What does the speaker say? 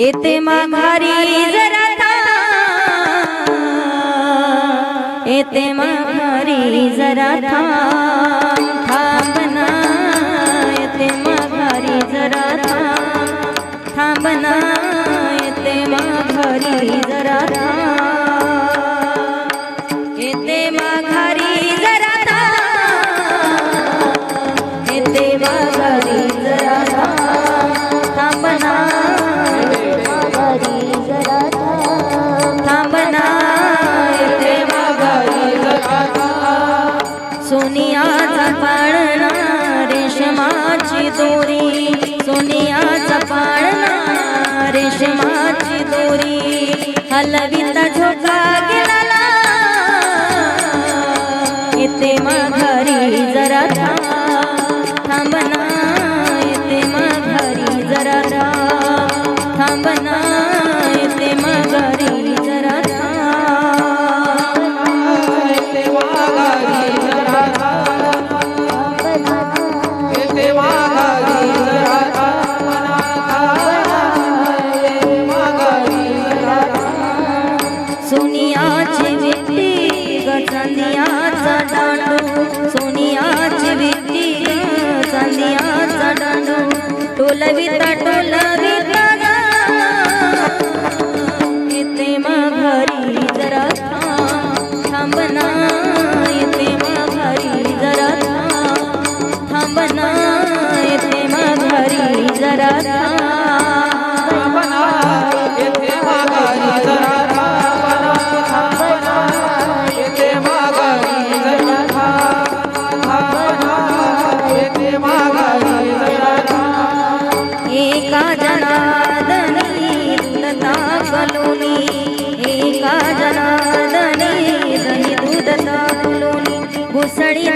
येते माघारी जरा थांब. येते माघारी जरा थांब थांब ना येते माघारी जरा थांब थांब ना येते माघारी जरा थांब दोरी सोनियाचा पाळणा रेशमाची दोरी हलविता झोका गेला येते माघारी जरा थांबना थांब ना येते माघारी जरा थांबना टोलविता टोलविता येते मा घरी जरा थांब थांब ना. येते माघारी जरा थांब थांब ना. येते माघारी जरा घालूनी एका जनादनी दही दूध ताकलोनी घुसडी